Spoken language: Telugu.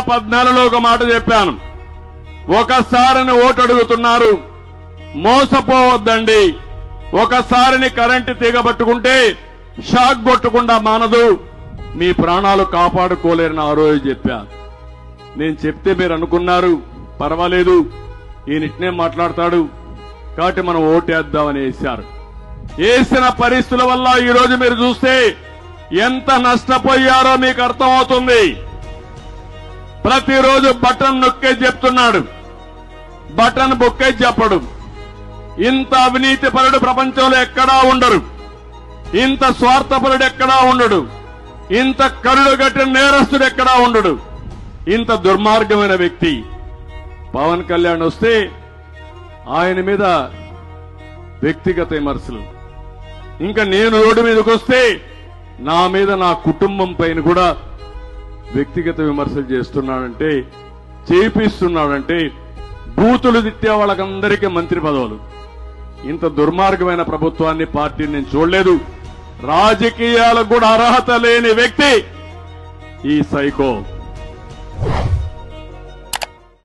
పద్నాలుగులో ఒక మాట చెప్పాను. ఒకసారిని ఓటు అడుగుతున్నారు మోసపోవద్దండి. ఒకసారిని కరెంటు తీగబట్టుకుంటే షాక్ కొట్టకుండా మానదు. మీ ప్రాణాలు కాపాడుకోలేరని ఆ రోజు చెప్పారు. నేను చెప్తే మీరు అనుకున్నారు. పర్వాలేదు. ఈయనిట్నే మాట్లాడతాడు. కాబట్టి మనం ఓటేద్దామని వేశారు. వేసిన పరిస్థితుల వల్ల ఈ రోజు మీరు చూస్తే ఎంత నష్టపోయారో మీకు అర్థమవుతుంది. ప్రతిరోజు బటన్ నొక్కే చెప్తున్నాడు. బటన్ బొక్కే చెప్పడు. ఇంత అవినీతి పరుడు ప్రపంచంలో ఎక్కడా ఉండరు ఇంత స్వార్థపరుడు ఎక్కడా ఉండడు. ఇంత కరుడు గట్టిన నేరస్తుడు ఎక్కడా ఉండడు. ఇంత దుర్మార్గమైన వ్యక్తి. పవన్ కళ్యాణ్ వస్తే ఆయన మీద వ్యక్తిగత విమర్శలు. ఇంకా నేను రోడ్డు మీదకి వస్తే నా మీద నా కుటుంబం పైన కూడా వ్యక్తిగత విమర్శలు చేస్తున్నాడంటే చేపిస్తున్నాడంటే బూతులు తిట్టే వాళ్ళకందరికీ మంత్రి పదవులు. ఇంత దుర్మార్గమైన ప్రభుత్వాన్ని పార్టీని నేను చూడలేదు. రాజకీయాలకు కూడా అర్హత లేని వ్యక్తి ఈ సైకో.